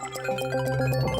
ส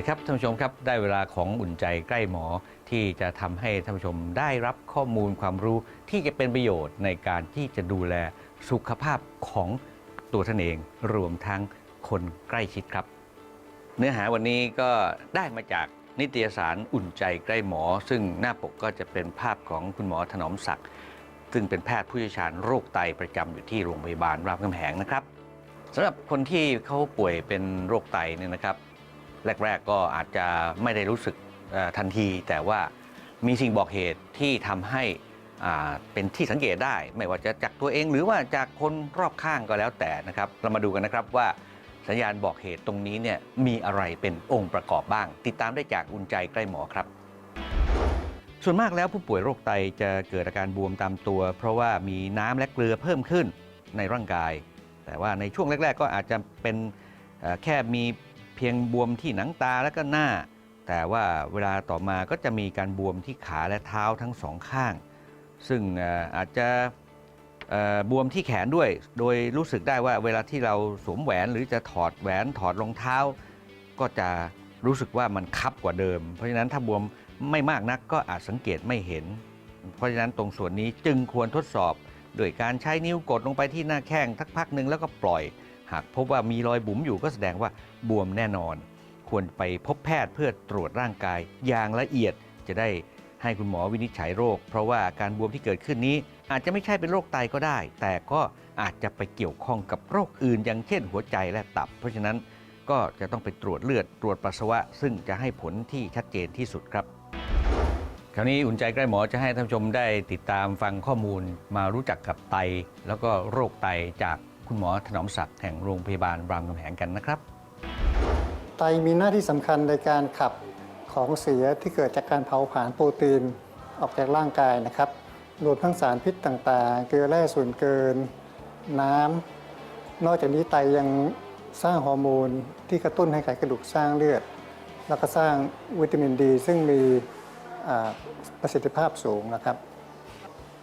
ดีครับท่านผู้ชมครับได้เวลาของอุ่นใจใกล้หมอที่จะทำให้ท่านผู้ชมได้รับข้อมูลความรู้ที่จะเป็นประโยชน์ในการที่จะดูแลสุขภาพของตัวท่านเองรวมทั้งคนใกล้ชิดครับ เนื้อหาวันนี้ก็ได้มาจากนิตยสารอุ่นใจใกล้หมอ ซึ่งหน้าปกก็จะเป็นภาพของคุณหมอถนอมศักดิ์ซึ่งเป็นแพทย์ผู้เชี่ยวชาญโรคไตประจำอยู่ที่โรงพยาบาลรามคำแหงนะครับสำหรับคนที่เขาป่วยเป็นโรคไตเนี่ยนะครับ แรก ๆ ก็อาจจะไม่ได้รู้สึกทันที แต่ว่ามีสิ่งบอกเหตุที่ทำให้เป็นที่สังเกตได้ ไม่ว่าจะจากตัวเองหรือว่าจากคนรอบข้างก็แล้วแต่นะครับ เรามาดูกันนะครับว่าสัญญาณบอกเหตุตรงนี้เนี่ยมีอะไรเป็นองค์ประกอบบ้าง ติดตามได้จากอุ่นใจใกล้หมอครับ ส่วนมากแล้วผู้ป่วยโรคไตจะเกิดอาการบวมตามตัว เพราะว่ามีน้ำและเกลือเพิ่มขึ้นในร่างกาย แต่ว่าในช่วงแรก ๆ ก็อาจจะเป็นแค่มี พียงบวมที่หนังตาและก็หน้า แต่ว่าเวลาต่อมาก็จะมีการบวมที่ขาและเท้าทั้งสองข้าง ซึ่งอาจจะบวมที่แขนด้วย โดยรู้สึกได้ว่าเวลาที่เราสวมแหวนหรือจะถอดแหวนถอดรองเท้า ก็จะรู้สึกว่ามันคับกว่าเดิม เพราะฉะนั้นถ้าบวมไม่มากนักก็อาจสังเกตไม่เห็น เพราะฉะนั้นตรงส่วนนี้จึงควรทดสอบ โดยการใช้นิ้วกดลงไปที่หน้าแข้งทักพักหนึ่งแล้วก็ปล่อย หากพบว่ามีรอยบุ๋มอยู่ก็แสดงว่าบวมแน่นอน ควรไปพบแพทย์เพื่อตรวจร่างกายอย่างละเอียดจะได้ให้คุณหมอวินิจฉัยโรค เพราะว่าการบวมที่เกิดขึ้นนี้ อาจจะไม่ใช่เป็นโรคไตก็ได้ แต่ก็อาจจะไปเกี่ยวข้องกับโรคอื่น อย่างเช่นหัวใจและตับ เพราะฉะนั้นก็จะต้องไปตรวจเลือดตรวจปัสสาวะ ซึ่งจะให้ผลที่ชัดเจนที่สุดครับ คราวนี้อุ่นใจใกล้หมอจะให้ท่านผู้ชมได้ติดตามฟังข้อมูลมารู้จักกับไต แล้วก็โรคไตจาก คุณหมอถนอมศักดิ์แห่งโรงพยาบาลรามคำแหงกันนะครับ ไตมีหน้าที่สำคัญในการขับของเสียที่เกิดจากการเผาผลาญโปรตีนออกจากร่างกายนะครับรวมทั้งสารพิษต่างๆ เกลือแร่ส่วนเกิน น้ำนอกจากนี้ไตยังสร้างฮอร์โมนที่กระตุ้นให้ไขกระดูกสร้างเลือด แล้วก็สร้างวิตามินดี ซึ่งมีอ่าประสิทธิภาพสูงนะครับ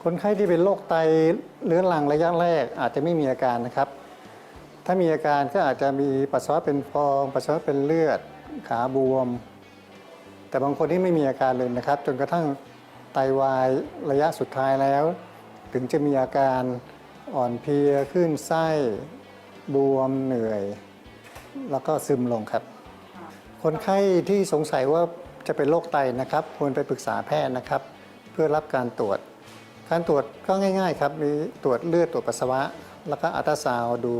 คนไข้ที่เป็นโรคไตเรื้อรังระยะแรกอาจจะไม่มีอาการนะครับ ถ้ามีอาการก็อาจจะมีปัสสาวะเป็นฟอง ปัสสาวะเป็นเลือด ขาบวม แต่บางคนที่ไม่มีอาการเลยนะครับ จนกระทั่งไตวายระยะสุดท้ายแล้ว ถึงจะมีอาการอ่อนเพลียขึ้นไส้บวมเหนื่อย แล้วก็ซึมลงครับ คนไข้ที่สงสัยว่าจะเป็นโรคไตนะครับ ควรไปปรึกษาแพทย์นะครับ เพื่อรับการตรวจ การตรวจก็ง่าย ๆ ครับมีตรวจเลือดตรวจปัสสาวะ แล้วก็อัลตราซาวด์ดู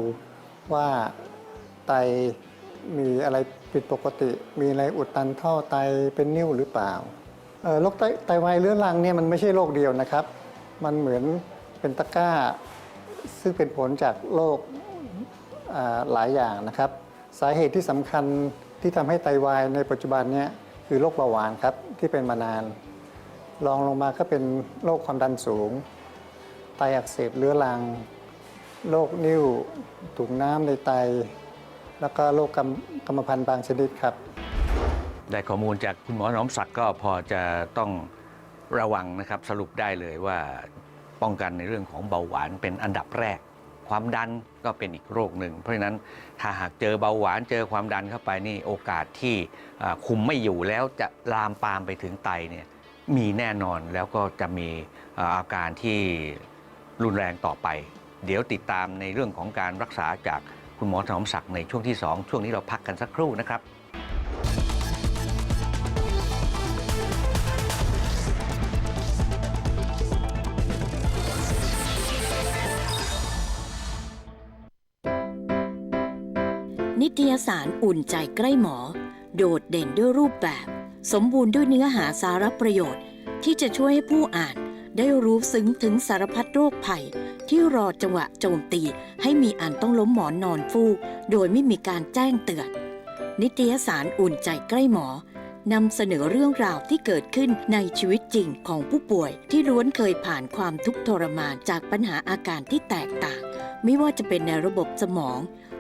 ว่าไตมีอะไรผิดปกติ มีอะไรอุดตันท่อไตเป็นนิ่วหรือเปล่าโรคไตไตวายเรื้อรังเนี่ยมันไม่ใช่โรคเดียวนะครับ มันเหมือนเป็นตะกร้า ซึ่งเป็นผลจากโรคหลายอย่างนะครับ สาเหตุที่สำคัญที่ทำให้ไตวายในปัจจุบันเนี่ยคือโรคเบาหวานครับที่เป็นมานาน รองลงมาก็เป็นโรคความดันสูง ไตอักเสบเรื้อรัง โรคนิ่วถุงน้ำในไต แล้วก็โรคกำกรรมพันธุ์บางชนิดครับ ได้ข้อมูลจากคุณหมอถนอมศักดิ์ก็พอจะต้องระวังนะครับ สรุปได้เลยว่าป้องกันในเรื่องของเบาหวานเป็นอันดับแรก ความดันก็เป็นอีกโรคหนึ่ง เพราะฉะนั้นถ้าหากเจอเบาหวานเจอความดันเข้าไปนี่โอกาสที่คุมไม่อยู่แล้วจะลามปามไปถึงไตเนี่ย มีแน่นอนแล้วก็จะมีอาอาการที่รุนแรงต่อไป เดี๋ยวติดตามในเรื่องของการรักษาจากคุณหมอถนอมศักดิ์ในช่วงที่ 2 ช่วงนี้เราพักกันสักครู่นะครับนิตยสารอุ่นใจใกล้หมอ โดดเด่นด้วยรูปแบบ สมบูรณ์ด้วยเนื้อหาสาระประโยชน์ ที่จะช่วยให้ผู้อ่านได้รู้ซึ้งถึงสารพัดโรคภัย ที่รอจังหวะโจมตี ให้มีอันต้องล้มหมอนนอนฟูก โดยไม่มีการแจ้งเตือน นิตยสารอุ่นใจใกล้หมอนำเสนอเรื่องราวที่เกิดขึ้นในชีวิตจริงของผู้ป่วย ที่ล้วนเคยผ่านความทุกข์ทรมานจากปัญหาอาการที่แตกต่าง ไม่ว่าจะเป็นในระบบสมอง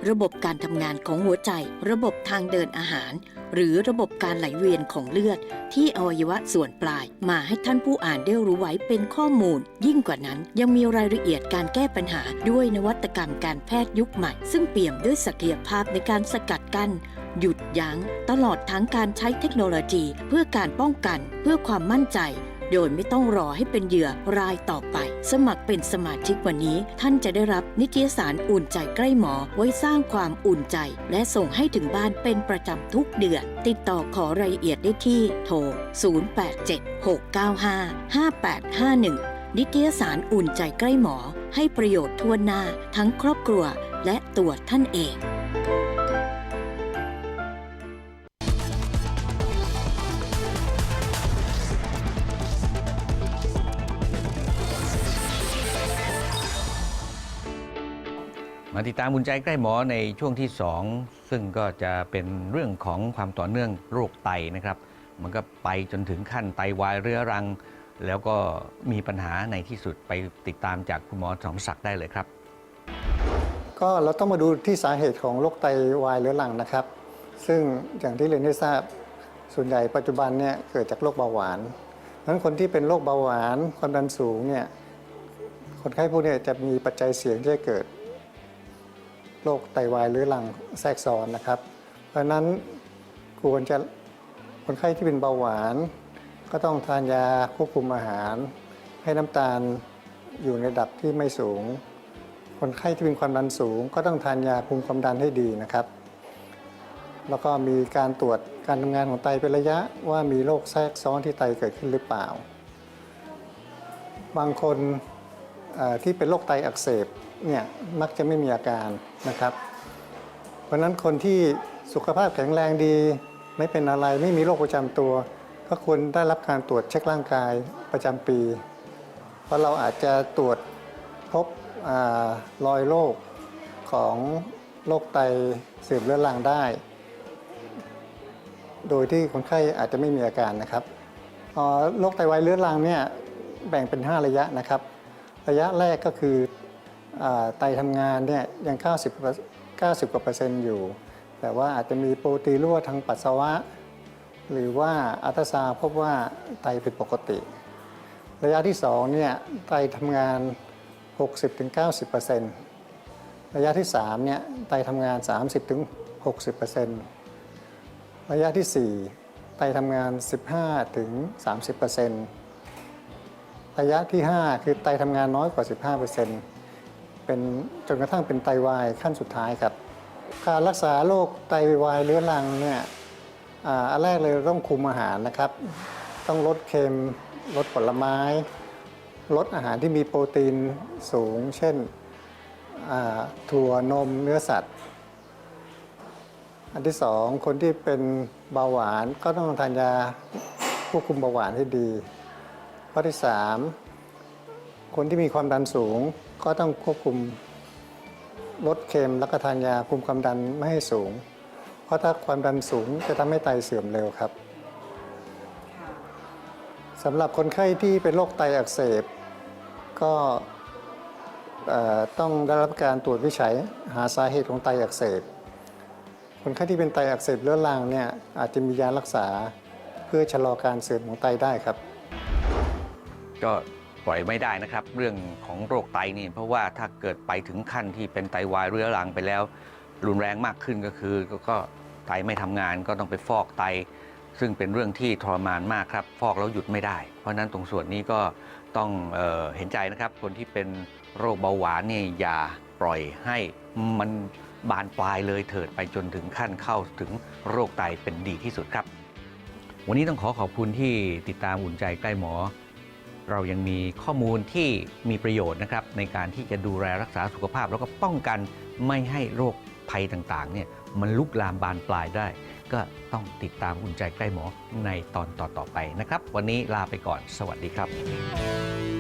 ระบบการทำงานของหัวใจ ระบบทางเดินอาหาร หรือระบบการไหลเวียนของเลือด ที่อวัยวะส่วนปลาย มาให้ท่านผู้อ่านได้รู้ไว้เป็นข้อมูล ยิ่งกว่านั้นยังมีรายละเอียดการแก้ปัญหาด้วยนวัตกรรมการแพทย์ยุคใหม่ ซึ่งเปี่ยมด้วยศักยภาพในการสกัดกั้นหยุดยัง้ง ตลอดทั้งการใช้เทคโนโลยี เพื่อการป้องกัน เพื่อความมั่นใจ โดยไม่ต้องรอให้เป็นเหยื่อรายต่อไป สมัครเป็นสมาชิกวันนี้ ท่านจะได้รับนิตยสารอุ่นใจใกล้หมอไว้สร้างความอุ่นใจ และส่งให้ถึงบ้านเป็นประจำทุกเดือน ติดต่อขอรายละเอียดได้ที่โทร 0876955851 นิตยสารอุ่นใจใกล้หมอ ให้ประโยชน์ทั่วหน้าทั้งครอบครัวและตัวท่านเอง มาติดตามบุญใจใกล้หมอในช่วงที่ 2 ซึ่งก็จะเป็นเรื่องของความต่อเนื่องโรคไตนะครับ มันก็ไปจนถึงขั้นไตวายเรื้อรัง แล้วก็มีปัญหาในที่สุดไปติดตามจากคุณหมอสองศักดิ์ได้เลยครับ ก็เราต้องมาดูที่สาเหตุของโรคไตวายเรื้อรังนะครับ ซึ่งอย่างที่เรียนได้ทราบส่วนใหญ่ปัจจุบันเนี่ยเกิดจากโรคเบาหวานนั้นคนที่เป็นโรคเบาหวานความดันสูงเนี่ยคนไข้พวกนี้จะมีปัจจัยเสี่ยงที่จะเกิด โรคไตวายเรื้อรังแทรกซ้อนนะครับ เพราะนั้นควรจะคนไข้ที่เป็นเบาหวาน ก็ต้องทานยาควบคุมอาหาร ให้น้ำตาลอยู่ในระดับที่ไม่สูง คนไข้ที่มีความดันสูง ก็ต้องทานยาคุมความดันให้ดีนะครับ แล้วก็มีการตรวจการทำงานของไตเป็นระยะว่ามีโรคแทรกซ้อนที่ไตเกิดขึ้นหรือเปล่า บางคนที่เป็นโรคไตอักเสบ เนี่ยมักจะไม่มีอาการนะครับ เพราะนั้นคนที่สุขภาพแข็งแรงดี ไม่เป็นอะไรไม่มีโรคประจำตัว ก็ควรได้รับการตรวจเช็คร่างกายประจำปี เพราะเราอาจจะตรวจพบอรอยโรคของโรคไตเสื่อมเรื้อรังได้ โดยที่คนไข้อาจจะไม่มีอาการนะครับโรคไตวายเรื้อรังเนี่ยแบ่งเป็น 5 ระยะนะครับ ระยะแรกก็คือ ไตทำงานเนี่ยยัง 90 90 กว่าเปอร์เซ็นต์อยู่ แต่ว่าอาจจะมีโปรตีนรั่วทางปัสสาวะ หรือว่าอัลตราซาวพบว่าไตเป็นปกติ ระยะที่2เนี่ยไตทำงาน 60-90%ระยะที่3เนี่ยไตทำงาน 30-60%ระยะที่ 4 ไตทำงาน 15-30%ระยะที่ 5 คือไตทำงานน้อยกว่า 15% เป็นจนกระทั่งเป็นไตวายขั้นสุดท้ายครับ การรักษาโรคไตวายเรื้อรังเนี่ยอ่าอันแรกเลยต้องคุมอาหารนะครับ ต้องลดเค็มลดผลไม้ ลดอาหารที่มีโปรตีนสูง เช่นถั่วนมเนื้อสัตว์ อันที่สองคนที่เป็นเบาหวานก็ต้องทานยาควบคุมเบาหวานให้ดี ข้อที่สามคนที่มีความดันสูง ก็ต้องควบคุมลดเค็มแล้วก็ทานยาคุมความดันไม่ให้สูง เพราะถ้าความดันสูงจะทำให้ไตเสื่อมเร็วครับสำหรับคนไข้ที่เป็นโรคไตอักเสบ ก็เอ่อต้องได้รับการตรวจวิจัยหาสาเหตุของไตอักเสบ คนไข้ที่เป็นไตอักเสบเรื้อรังเนี่ยอาจจะมียารักษาเพื่อชะลอการเสื่อมของไตได้ครับ ก็ ปล่อยไม่ได้นะครับ เรื่องของโรคไตนี่เพราะว่าถ้าเกิดไปถึงขั้นที่เป็นไตวายเรื้อรังไปแล้ว รุนแรงมากขึ้นก็คือก็ก็ไตไม่ทำงานก็ต้องไปฟอกไต ซึ่งเป็นเรื่องที่ทรมานมากครับ ฟอกแล้วหยุดไม่ได้ เพราะฉะนั้นตรงส่วนนี้ก็ต้องเออเห็นใจนะครับ คนที่เป็นโรคเบาหวานนี่อย่าปล่อยให้มันบานปลายเลยเถิดไปจนถึงขั้นเข้าถึงโรคไตเป็นดีที่สุดครับ วันนี้ต้องขอขอบคุณที่ติดตามอุ่นใจใกล้หมอ เรายังมีข้อมูลที่มีประโยชน์นะครับในการที่จะดูแลรักษาสุขภาพ แล้วก็ป้องกันไม่ให้โรคภัยต่างๆเนี่ยมันลุกลามบานปลายได้ ก็ต้องติดตามอุ่นใจใกล้หมอในตอนต่อๆไปนะครับ วันนี้ลาไปก่อน สวัสดีครับ